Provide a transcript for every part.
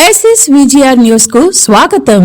SS VGR news కు స్వాగతం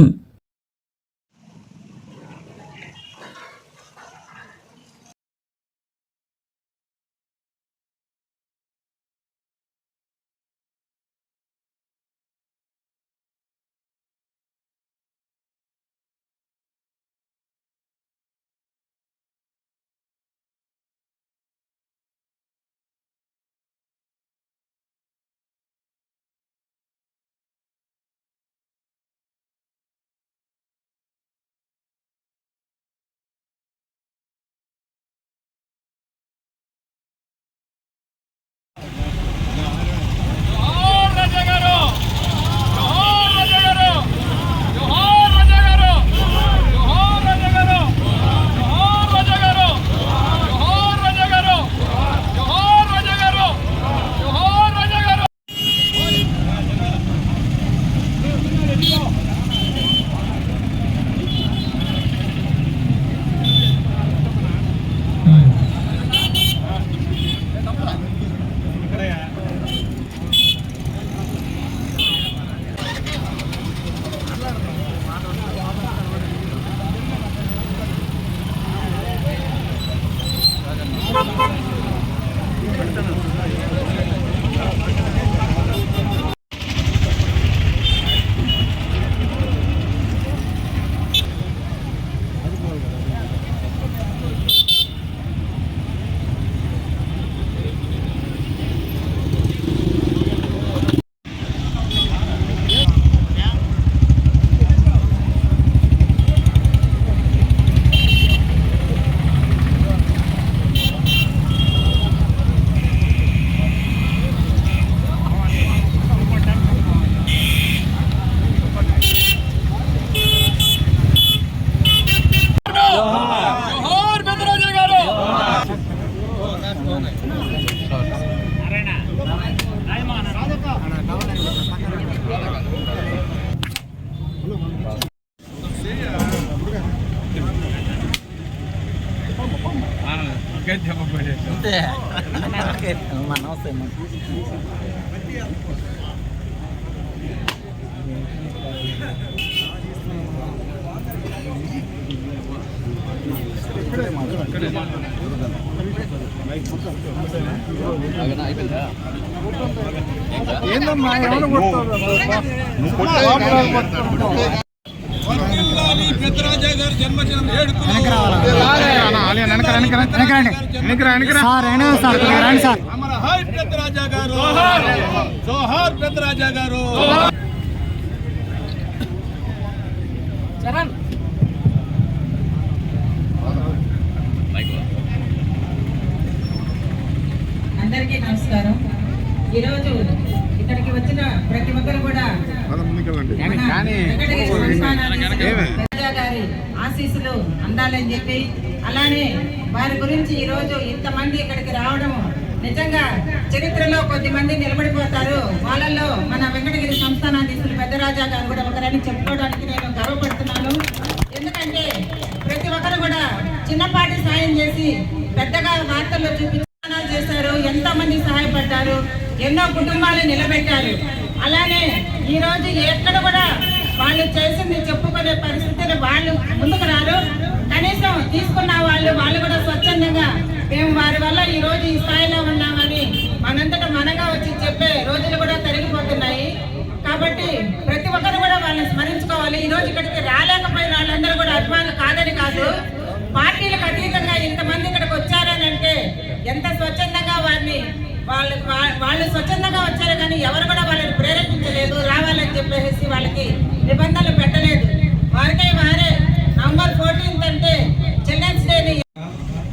నమస్తే నమస్తే అమ్మా నమస్తే అమ్మా ఏందమ్మా ఎవరు కొట్టారు పెద్దరాజయ్య గారి జన్మదినం ఏడుకు అందరికీ నమస్కారం. ఈరోజు ఇక్కడికి వచ్చిన ప్రతి ఒక్కరు కూడా గారి ఆశీస్సులు అందాలని చెప్పి అలానే వారి గురించి ఈరోజు ఇంతమంది ఇక్కడికి రావడం నిజంగా చరిత్రలో కొద్దిమంది నిలబడిపోతారు. వాళ్ళల్లో మన వెంకటగిరి సంస్థానాధీశులు పెద్దరాజా గారు కూడా ఒకరని చెప్పుకోవడానికి నేను గర్వపడుతున్నాను. ఎందుకంటే ప్రతి ఒక్కరు కూడా చిన్నపాటి సాయం చేసి పెద్దగా వార్తల్లో చూపించి చేశారు. ఎంతోమంది సహాయపడ్డారు. ఎన్నో కుటుంబాలు నిలబెట్టారు. అలానే ఈరోజు ఎక్కడ కూడా వాళ్ళు చేసింది చెప్పుకునే పరిస్థితిని వాళ్ళు ముందుకు రారు. కనీసం తీసుకున్న వాళ్ళు వాళ్ళు కూడా స్వచ్ఛందంగా మేము వారి వల్ల ఈ రోజు ఈ స్థాయిలో ఉన్నామని మనంతట మనగా వచ్చి చెప్పే రోజులు కూడా తరిగిపోతున్నాయి. కాబట్టి ప్రతి ఒక్కరు కూడా వాళ్ళని స్మరించుకోవాలి. ఈ రోజు ఇక్కడికి రాలేకపోయిన వాళ్ళందరూ కూడా అభిమానులు కాదని కాదు. పార్టీలకు అతీతంగా ఇంతమంది ఇక్కడికి వచ్చారని అంటే ఎంత స్వచ్ఛందంగా వారిని వాళ్ళు వాళ్ళు స్వచ్ఛందంగా వచ్చారు కానీ ఎవరు కూడా వాళ్ళని ప్రేరేపించలేదు. రావాలని చెప్పేసి వాళ్ళకి నిబంధనలు పెట్టలేదు వారికై వారే నవంబర్ ఫోర్టీన్త్ అంటే చిల్డ్రన్స్ డేని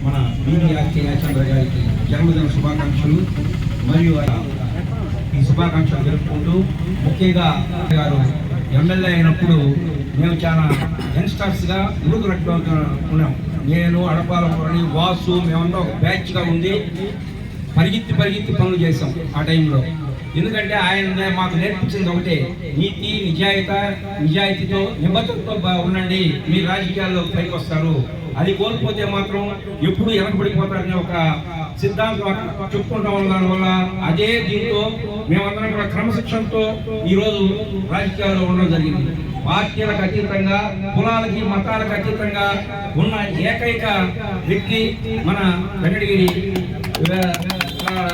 మన బీవీఆర్కే చంద్ర గారికి జన్మదిన శుభాకాంక్షలు మరియు ఆయన ఈ శుభాకాంక్షలు జరుపుకుంటూ ముఖ్యంగా గారు ఎమ్మెల్యే అయినప్పుడు మేము చాలా యంగ్స్టర్స్గా ముందుకు ఉన్నాం. నేను అడపాలపురని వాసు మేమంతా ఒక బ్యాచ్గా ఉండి పరిగెత్తి పరిగెత్తి పనులు చేసాం ఆ టైంలో ఎందుకంటే ఆయన మాకు నేర్పించింది ఒకటే నీతి నిజాయిత నిజాయితీతో నిబద్ధతతో బా- ఉండండి. మీ రాజకీయాల్లో పైకి వస్తారు అది కోల్పోతే మాత్రం ఎప్పుడు వెనకబడిపోతారనే ఒక సిద్ధాంతం చెప్పుకుంటా ఉండడం వల్ల అదే దీంతో మేమందరం కూడా క్రమశిక్షణతో ఈ రోజు రాజకీయాల్లో ఉండడం జరిగింది. పార్టీలకు అతీతంగా కులాలకి మతాలకు అతీతంగా ఉన్న ఏకైక వ్యక్తి మన వెంకటగిరి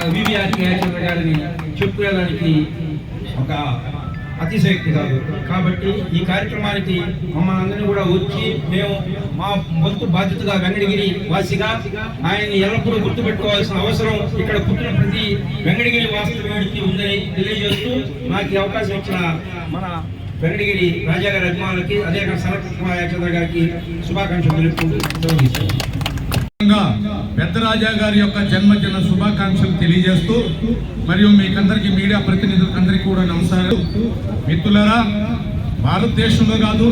వివిఆర్ కేచంద్ర గారిని చెప్పుకోవడానికి ఒక అతిశయక్తి కాదు. కాబట్టి ఈ కార్యక్రమానికి మమ్మల్ని అందరినీ కూడా వచ్చి మేము మా వంతు బాధ్యతగా వెంకటగిరి వాసిగా ఆయన్ని ఎల్లప్పుడూ గుర్తుపెట్టుకోవాల్సిన అవసరం ఇక్కడ పుట్టిన ప్రతి వెంకటగిరి వాస్తవ్యుడికి ఉందని తెలియజేస్తూ నాకు ఈ అవకాశం ఇచ్చిన మన వెంకటగిరి రాజా గారి అభిమానులకి అదే సనత్ కుమార్ యాచంద్ర గారికి శుభాకాంక్షలు తెలుపుకుంటూ పెద్ద రాజా గారి యొక్క జన్మదిన శుభాకాంక్షలు తెలియజేస్తూ మరియు మీకందరికీ మీడియా ప్రతినిధులకు అందరికీ కూడా నమస్కారం మిత్రులరా భారతదేశంలో కాదు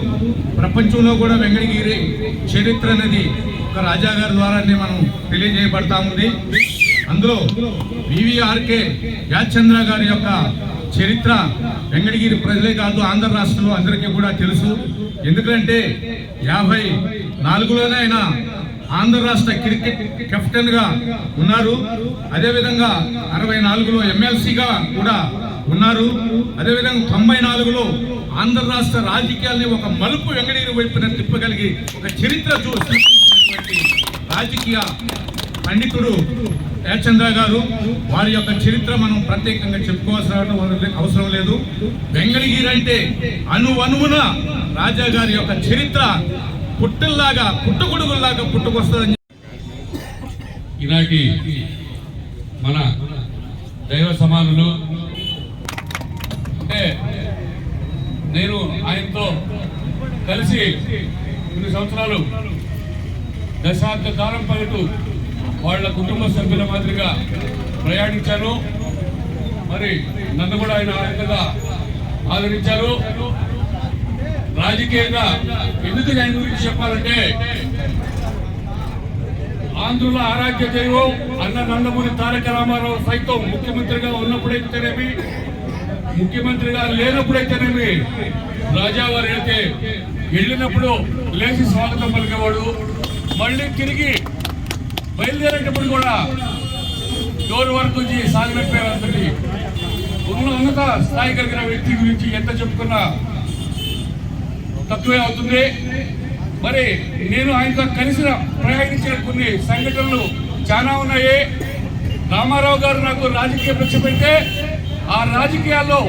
ప్రపంచంలో కూడా వెంకటగిరి చరిత్ర అనేది ఒక రాజా గారి ద్వారానే మనం తెలియజేయబడతా ఉంది. అందులో వివిఆర్కే యాచంద్ర గారి యొక్క చరిత్ర వెంకటగిరి ప్రజలే కాదు ఆంధ్ర రాష్ట్రంలో అందరికీ కూడా తెలుసు. ఎందుకంటే యాభై నాలుగులోనే ఆయన ఆంధ్ర రాష్ట్ర క్రికెట్ కెప్టెన్గా ఉన్నారు. అదేవిధంగా అరవై నాలుగులో ఎమ్మెల్సీగా కూడా ఉన్నారు. అదేవిధంగా తొంభై నాలుగులో ఆంధ్ర రాష్ట్ర రాజకీయాల్ని ఒక మలుపు వెంకటగిరి వైపున తిప్పగలిగి ఒక చరిత్ర చూసినటువంటి రాజకీయ పండితుడు జయచంద్ర గారు. వారి యొక్క చరిత్ర మనం ప్రత్యేకంగా చెప్పుకోవాల్సిన అవసరం లేదు. బెంగళగిరి అంటే అణు అణువున రాజా గారి యొక్క చరిత్ర పుట్టిల్లాగా పుట్టుకొడుగుల్లాగా పుట్టుకొస్తుందని ఈనాటి మన దైవ సమానులు అంటే నేను ఆయనతో కలిసి కొన్ని సంవత్సరాలు దశాబ్ద కాలం పాటు వాళ్ళ కుటుంబ సభ్యుల మాదిరిగా ప్రయాణించాను. మరి నన్ను కూడా ఆయన ఆయనగా ఆదరించారు. రాజకీయంగా ఎందుకు దాని గురించి చెప్పాలంటే ఆంధ్రుల ఆరాధ్య దైవం అన్న నందమూరి తారక రామారావు సైతం ముఖ్యమంత్రిగా ఉన్నప్పుడైతేనేమి ముఖ్యమంత్రిగా లేనప్పుడైతేనేమి రాజావారు అయితే వెళ్ళినప్పుడు లేచి స్వాగతం పలికేవాడు. మళ్ళీ తిరిగి బయలుదేరేటప్పుడు కూడా డోర్ వరకు సాగినట్టు ఉన్న ఉన్నత స్థాయి కలిగిన వ్యక్తి గురించి ఎంత చెప్పుకున్నా తక్కువే అవుతుంది. మరి నేను ఆయనతో కలిసి ప్రయాణించిన కొన్ని సంఘటనలు చాలా ఉన్నాయి. రామారావు గారు నాకు రాజకీయ భిక్ష పెడితే ఆ రాజకీయాల్లో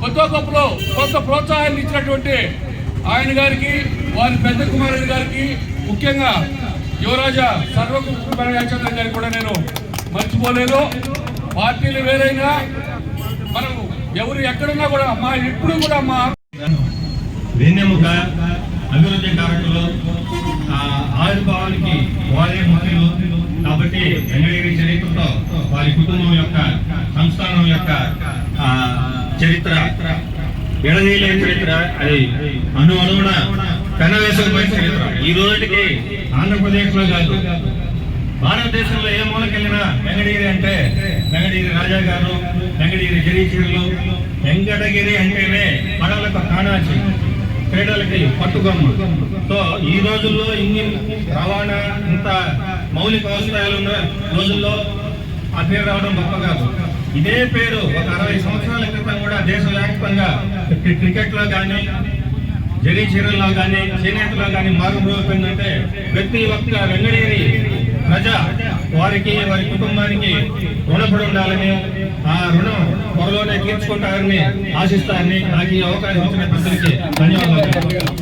కొత్త గొప్పలో కొంత ప్రోత్సాహాన్ని ఇచ్చినటువంటి ఆయన గారికి వారి పెద్ద కుమారుడు గారికి ముఖ్యంగా యువరాజా సర్వకృష్ణ యాచంద్ర గారికి కూడా నేను మర్చిపోలేదు పార్టీలు వేరైనా మనం ఎవరు ఎక్కడున్నా కూడా మా ఇప్పుడు కూడా మా వెన్నెముక అభివృద్ధి కారకులు ఆ, ఆవిర్భావానికి వారే ముఖ్యులు. కాబట్టి వెంకటగిరి చరిత్రతో వారి కుటుంబం యొక్క సంస్థానం యొక్క చరిత్ర ఎడదీయలేని చరిత్ర అది అను అనుగుణ పెనవేసుకుపోయిన చరిత్ర. ఈ రోజుకి ఆంధ్రప్రదేశ్లో కాదు. భారతదేశంలో ఏ మూలకెళ్ళినా వెంకటగిరి అంటే వెంకటగిరి రాజా గారు వెంకటగిరి జరీచీరులు వెంకటగిరి అంటేనే పడవలకు కాణాచి క్రీడలకి పట్టుకొమ్మ. సో ఈ రోజుల్లో ఇన్ని రవాణా ఇంత మౌలిక అవసరాలు ఉన్న రోజుల్లో ఆ పేరు రావడం గొప్ప కాదు. ఇదే పేరు ఒక అరవై సంవత్సరాల క్రితం కూడా దేశవ్యాప్తంగా క్రికెట్లో కానీ జరీ చీరల్లో కానీ చేనేతలో కానీ మారుమోగిపోయిందంటే ప్రతి ఒక్క వెంగడేరి ప్రజ వారికి వారి కుటుంబానికి రుణపడి ఉండాలని ఆ రుణం త్వరలోనే తీర్చుకుంటారని ఆశిస్తారని నాకు ఈ అవకాశం ఇచ్చిన ప్రజలకి ధన్యవాదాలు.